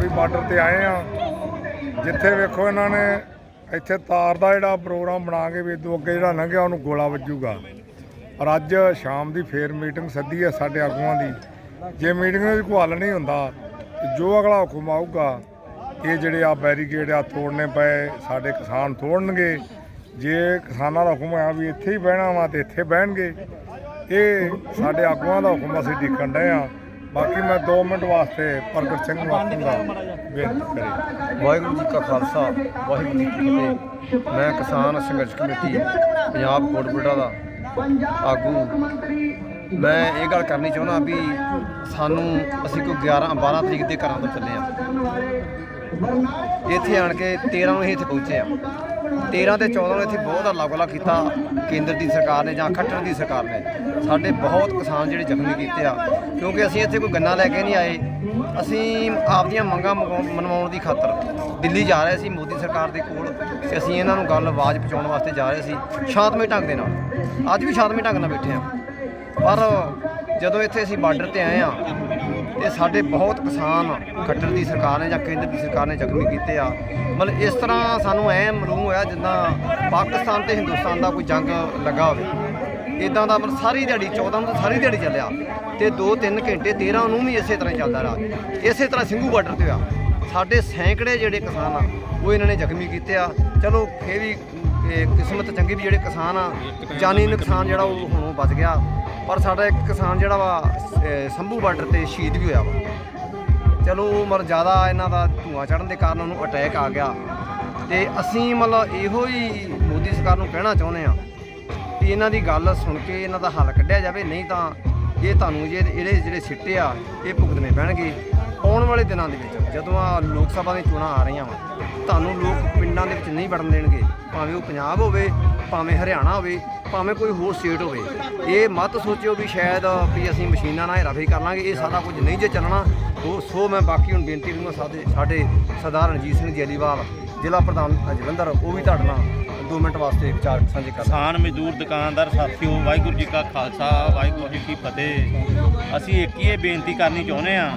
Khanauri border ਤੇ ਆਏ ਆ। ਜਿੱਥੇ ਵੇਖੋ ਇਹਨਾਂ ਨੇ ਇੱਥੇ ਤਾਰ ਦਾ ਜਿਹੜਾ ਪ੍ਰੋਗਰਾਮ ਬਣਾ ਕੇ ਵੀ ਇਦੋਂ ਅੱਗੇ ਜਿਹੜਾ ਲੰਘਿਆ ਉਹਨੂੰ ਗੋਲਾ ਵੱਜੂਗਾ। ਪਰ ਅੱਜ ਸ਼ਾਮ ਦੀ ਫੇਰ ਮੀਟਿੰਗ ਸੱਦੀ ਹੈ ਸਾਡੇ ਆਗੂਆਂ ਦੀ। ਜੇ ਮੀਟਿੰਗ ਵਿੱਚ ਕੋਈ ਹੱਲ ਨਹੀਂ ਹੁੰਦਾ, ਤੇ ਜੋ ਅਗਲਾ ਹੁਕਮ ਆਊਗਾ, ਇਹ ਜਿਹੜੇ ਆ ਬੈਰੀਕੇਡ ਆ ਤੋੜਨੇ ਪਏ, ਸਾਡੇ ਕਿਸਾਨ ਤੋੜਨਗੇ। ਜੇ ਕਿਸਾਨਾਂ ਦਾ ਹੁਕਮ ਆ ਵੀ ਇੱਥੇ ਹੀ ਬਹਿਣਾ ਵਾ ਤੇ ਇੱਥੇ ਬਹਿਣਗੇ, ਇਹ ਸਾਡੇ ਆਗੂਆਂ ਦਾ ਹੁਕਮ ਅਸੀਂ ਦੇਖਣ ਡਏ ਆ। ਬਾਕੀ ਮੈਂ 2 ਮਿੰਟ ਵਾਸਤੇ ਪ੍ਰਗਟ ਸਿੰਘ ਨੂੰ ਆਖੂੰਗਾ, ਬੇਨਤੀ ਕਰੇ। ਵਾਹਿਗੁਰੂ ਜੀ ਕਾ ਖਾਲਸਾ, ਵਾਹਿਗੁਰੂ ਜੀ ਕੀ ਫਤਿਹ। ਮੈਂ ਕਿਸਾਨ ਸੰਘਰਸ਼ ਕਮੇਟੀ, ਪੰਜਾਬ ਕੋਟਬੁੱਢਾ ਦਾ ਆਗੂ। ਮੈਂ ਇਹ ਗੱਲ ਕਰਨੀ ਚਾਹੁੰਦਾ ਵੀ ਸਾਨੂੰ ਅਸੀਂ ਕੋਈ 11 12 ਤਰੀਕ ਦੇ ਘਰਾਂ ਤੋਂ ਚੱਲੇ ਆ ਇੱਥੇ ਆਣ ਕੇ 13 ਨੂੰ ਅਸੀਂ ਇੱਥੇ ਪਹੁੰਚੇ ਆ 13 ਤੇ 14 ਨੂੰ ਇੱਥੇ ਬਹੁਤ ਹੱਲਾ ਗੁੱਲਾ ਕੀਤਾ ਕੇਂਦਰ ਦੀ ਸਰਕਾਰ ਨੇ ਜਾਂ ਖੱਟਰ ਦੀ ਸਰਕਾਰ ਨੇ। ਸਾਡੇ ਬਹੁਤ ਕਿਸਾਨ ਜਿਹੜੇ ਜ਼ਖਮੀ ਕੀਤੇ ਆ, ਕਿਉਂਕਿ ਅਸੀਂ ਇੱਥੇ ਕੋਈ ਗੰਨਾ ਲੈ ਕੇ ਨਹੀਂ ਆਏ। ਅਸੀਂ ਆਪਦੀਆਂ ਮੰਗਾਂ ਮਗਾਉਣ- ਮਨਵਾਉਣ ਦੀ ਖਾਤਰ ਦਿੱਲੀ ਜਾ ਰਹੇ ਸੀ, ਮੋਦੀ ਸਰਕਾਰ ਦੇ ਕੋਲ ਤੇ ਅਸੀਂ ਇਹਨਾਂ ਨੂੰ ਗੱਲ ਆਵਾਜ਼ ਪਹੁੰਚਾਉਣ ਵਾਸਤੇ ਜਾ ਰਹੇ ਸੀ ਸ਼ਾਂਤਮਈ ਢੰਗ ਦੇ ਨਾਲ। ਅੱਜ ਵੀ ਸ਼ਾਂਤਮਈ ਢੰਗ ਨਾਲ ਬੈਠੇ ਆ। ਪਰ ਜਦੋਂ ਇੱਥੇ ਅਸੀਂ ਬਾਰਡਰ ਤੇ ਆਏ ਆ ਤੇ ਸਾਡੇ ਬਹੁਤ ਕਿਸਾਨ ਖੱਟਰ ਦੀ ਸਰਕਾਰ ਨੇ ਜਾਂ ਕੇਂਦਰ ਦੀ ਸਰਕਾਰ ਨੇ ਜ਼ਖਮੀ ਕੀਤੇ ਆ। ਮਤਲਬ ਇਸ ਤਰ੍ਹਾਂ ਸਾਨੂੰ ਐ ਮਲੂਮ ਹੋਇਆ ਜਿੱਦਾਂ ਪਾਕਿਸਤਾਨ ਤੇ ਹਿੰਦੁਸਤਾਨ ਦਾ ਕੋਈ ਜੰਗ ਲੱਗਾ ਹੋਵੇ। ਇਦਾਂ ਦਾ ਮਤਲਬ ਸਾਰੀ ਦਿਹਾੜੀ 14 ਨੂੰ ਤਾਂ ਸਾਰੀ ਦਿਹਾੜੀ ਚੱਲਿਆ ਤੇ 2-3 ਘੰਟੇ 13 ਨੂੰ ਵੀ ਇਸੇ ਤਰ੍ਹਾਂ ਚੱਲਦਾ ਰਿਹਾ। ਇਸੇ ਤਰ੍ਹਾਂ ਸਿੰਘੂ ਬਾਰਡਰ ਤੇ ਆ ਸਾਡੇ ਸੈਂਕੜੇ ਜਿਹੜੇ ਕਿਸਾਨ ਆ, ਉਹ ਇਹਨਾਂ ਨੇ ਜ਼ਖਮੀ ਕੀਤੇ ਆ। ਚਲੋ ਫੇ ਵੀ, ਇਹ ਕਿਸਮਤ ਚੰਗੀ ਵੀ ਜਿਹੜੇ ਕਿਸਾਨ ਆ, ਜਾਨੀ ਨੁਕਸਾਨ ਜਿਹੜਾ ਉਹ ਹੁਣ ਉਹ ਬਚ ਗਿਆ। ਪਰ ਸਾਡਾ ਇੱਕ ਕਿਸਾਨ ਜਿਹੜਾ ਵਾ, ਅਹ, ਸੰਭੂ ਬਾਰਡਰ ਤੇ ਸ਼ਹੀਦ ਵੀ ਹੋਇਆ ਵਾ। ਚਲੋ, ਉਹ ਮਰ ਜ਼ਿਆਦਾ ਇਹਨਾਂ ਦਾ ਧੂਆਂ ਚੜਨ ਦੇ ਕਾਰਨ ਉਹਨੂੰ ਅਟੈਕ ਆ ਗਿਆ। ਤੇ ਅਸੀਂ ਮਤਲਬ ਇਹੋ ਹੀ ਮੋਦੀ ਸਰਕਾਰ ਨੂੰ ਕਹਿਣਾ ਚਾਹੁੰਦੇ ਆ ਕਿ ਇਹਨਾਂ ਦੀ ਗੱਲ ਸੁਣ ਕੇ ਇਹਨਾਂ ਦਾ ਹੱਲ ਕੱਢਿਆ ਜਾਵੇ, ਨਹੀਂ ਤਾਂ ਇਹ ਤੁਹਾਨੂੰ ਜੇ ਇਹਦੇ ਜਿਹੜੇ ਸਿੱਟੇ ਆ, ਇਹ ਭੁਗਤਣੇ ਪੈਣਗੇ। ਆਉਣ ਵਾਲੇ ਦਿਨਾਂ ਦੇ ਵਿੱਚ, ਜਦੋਂ ਆ ਲੋਕ ਸਭਾ ਦੀਆਂ ਚੋਣਾਂ ਆ ਰਹੀਆਂ ਵਾ, ਤੁਹਾਨੂੰ ਲੋਕ ਪਿੰਡਾਂ ਦੇ ਵਿੱਚ ਨਹੀਂ ਵੜਨ ਦੇਣਗੇ। ਭਾਵੇਂ ਉਹ ਪੰਜਾਬ ਹੋਵੇ ਭਾਵੇਂ ਹਰਿਆਣਾ ਹੋਵੇ, ਭਾਵੇਂ ਕੋਈ ਹੋਰ ਸਟੇਟ ਹੋਵੇ, ਇਹ ਮਤ ਸੋਚਿਓ ਵੀ ਸ਼ਾਇਦ ਵੀ ਅਸੀਂ ਮਸ਼ੀਨਾਂ ਨਾਲ ਹੇਰਾਫੇਰੀ ਕਰ ਲਾਂਗੇ, ਇਹ ਸਾਰਾ ਕੁਝ ਨਹੀਂ ਜੇ ਚੱਲਣਾ। ਉਹ ਸੋ ਮੈਂ ਬਾਕੀ ਹੁਣ ਬੇਨਤੀ ਕਰੂੰਗਾ ਸਾਡੇ ਸਾਡੇ ਸਰਦਾਰ ਰਣਜੀਤ ਸਿੰਘ ਜੈਲੀਵਾਲ ਜ਼ਿਲ੍ਹਾ ਪ੍ਰਧਾਨ ਜਲੰਧਰ ਉਹ ਵੀ ਤੁਹਾਡੇ ਨਾਲ 2 ਮਿੰਟ ਵਾਸਤੇ ਵਿਚਾਰ ਸਾਂਝੇ ਕਰ ਕਿਸਾਨ ਮਜ਼ਦੂਰ ਦੁਕਾਨਦਾਰ ਸਾਥੀਓ, ਵਾਹਿਗੁਰੂ ਜੀ ਕਾ ਖਾਲਸਾ, ਵਾਹਿਗੁਰੂ ਜੀ ਕੀ ਫਤਿਹ। ਅਸੀਂ ਇੱਕ ਹੀ ਇਹ ਬੇਨਤੀ ਕਰਨੀ ਚਾਹੁੰਦੇ ਆ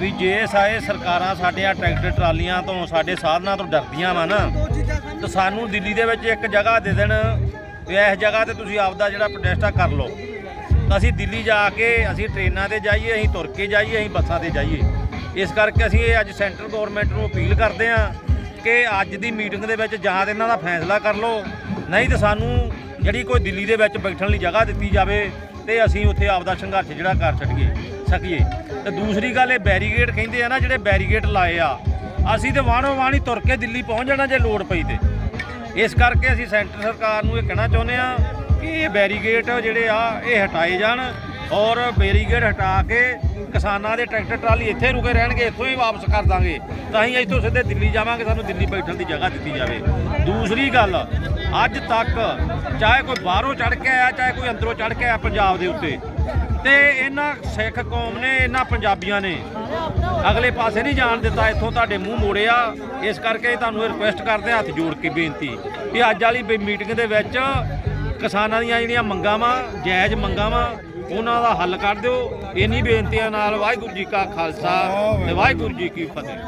ਵੀ ਜੇ ਸਾਰੇ ਸਰਕਾਰਾਂ ਸਾਡੇ ਆ ਟਰੈਕਟਰ ਟਰਾਲੀਆਂ ਤੋਂ, ਸਾਡੇ ਸਾਧਨਾਂ ਤੋਂ ਡਰਦੀਆਂ ਵਾ ਨਾ ਤਾਂ ਸਾਨੂੰ ਦਿੱਲੀ ਦੇ ਵਿੱਚ ਇੱਕ ਜਗ੍ਹਾ ਦੇ ਦੇਣ, ਵੀ ਇਸ ਜਗ੍ਹਾ ਤੇ ਤੁਸੀਂ ਆਪਦਾ ਜਿਹੜਾ ਪ੍ਰੋਟੈਸਟ ਆ ਕਰ ਲਓ। ਤਾਂ ਅਸੀਂ ਦਿੱਲੀ ਜਾ ਕੇ ਅਸੀਂ ਟ੍ਰੇਨਾਂ ਤੇ ਜਾਈਏ, ਅਸੀਂ ਤੁਰ ਕੇ ਜਾਈਏ, ਅਸੀਂ ਬੱਸਾਂ ਤੇ ਜਾਈਏ। ਇਸ ਕਰਕੇ ਅਸੀਂ ਇਹ ਅੱਜ ਸੈਂਟਰ ਗਵਰਨਮੈਂਟ ਨੂੰ ਅਪੀਲ ਕਰਦੇ ਹਾਂ ਕਿ ਅੱਜ ਦੀ ਮੀਟਿੰਗ ਦੇ ਵਿੱਚ ਜਾਂ ਤਾਂ ਇਹਨਾਂ ਦਾ ਫੈਸਲਾ ਕਰ ਲਓ, ਨਹੀਂ ਤਾਂ ਸਾਨੂੰ ਜਿਹੜੀ ਕੋਈ ਦਿੱਲੀ ਦੇ ਵਿੱਚ ਬੈਠਣ ਲਈ ਜਗ੍ਹਾ ਦਿੱਤੀ ਜਾਵੇ ਤੇ ਅਸੀਂ ਉੱਥੇ ਆਪਦਾ ਸੰਘਰਸ਼ ਜਿਹੜਾ ਕਰ ਸਕੀਏ ਸਕੀਏ। ਤੇ ਦੂਸਰੀ ਗੱਲ ਇਹ ਬੈਰੀਗੇਡ ਕਹਿੰਦੇ ਆ ਨਾ, ਜਿਹੜੇ ਬੈਰੀਗੇਡ ਲਾਏ ਆ, ਅਸੀਂ ਤੇ ਵਾਣੋ ਵਾਣੀ ਤੁਰ ਕੇ ਦਿੱਲੀ ਪਹੁੰਚ ਜਾਣਾ ਜੇ ਲੋੜ ਪਈ ਤੇ। ਇਸ ਕਰਕੇ ਅਸੀਂ ਸੈਂਟਰ ਸਰਕਾਰ ਨੂੰ ਇਹ ਕਹਿਣਾ ਚਾਹੁੰਦੇ ਆ ਕਿ ਇਹ ਬੈਰੀਗੇਟ ਜਿਹੜੇ ਆ, ਇਹ ਹਟਾਏ ਜਾਣ ਔਰ ਬੈਰੀਗੇਡ ਹਟਾ ਕੇ ਕਿਸਾਨਾਂ ਦੇ ਟਰੈਕਟਰ ਟਰਾਲੀ ਇੱਥੇ ਰੁਕੇ ਰਹਿਣਗੇ, ਇੱਥੋਂ ਹੀ ਵਾਪਸ ਕਰ ਦਾਂਗੇ। ਤਾਂ ਹੀ ਇੱਥੋਂ ਸਿੱਧੇ ਦਿੱਲੀ ਜਾਵਾਂਗੇ, ਸਾਨੂੰ ਦਿੱਲੀ ਬੈਠਣ ਦੀ ਜਗ੍ਹਾ ਦਿੱਤੀ ਜਾਵੇ। ਦੂਸਰੀ ਗੱਲ, ਅੱਜ ਤੱਕ ਚਾਹੇ ਕੋਈ ਬਾਹਰੋਂ ਚੜ ਕੇ ਆਇਆ, ਚਾਹੇ ਕੋਈ ਅੰਦਰੋਂ ਚੜ ਕੇ ਆਇਆ ਪੰਜਾਬ ਦੇ ਉੱਤੇ ਤੇ ਇਹਨਾਂ ਸਿੱਖ ਕੌਮ ਨੇ ਇਹਨਾਂ ਪੰਜਾਬੀਆਂ ਨੇ ਅਗਲੇ ਪਾਸੇ ਨਹੀਂ ਜਾਣ ਦਿੱਤਾ ਇੱਥੋਂ ਤੁਹਾਡੇ ਮੂੰਹ ਮੋੜਿਆ ਇਸ ਕਰਕੇ ਤੁਹਾਨੂੰ ਰਿਕੁਐਸਟ ਕਰਦੇ ਹਾਂ, ਹੱਥ ਜੋੜ ਕੇ ਬੇਨਤੀ ਕਿ ਅੱਜ ਵਾਲੀ ਮੀਟਿੰਗ ਦੇ ਵਿੱਚ ਕਿਸਾਨਾਂ ਦੀਆਂ ਜਿਹੜੀਆਂ ਮੰਗਾਂ ਵਾ ਜਾਇਜ਼ ਮੰਗਾਂ ਵਾ ਉਹਨਾਂ ਦਾ ਹੱਲ ਕਰ ਦਿਓ। ਇੰਨੀ ਬੇਨਤੀਆਂ ਨਾਲ ਵਾਹਿਗੁਰੂ ਜੀ ਕਾ ਖਾਲਸਾ ਤੇ ਵਾਹਿਗੁਰੂ ਜੀ ਕੀ ਫਤਿਹ।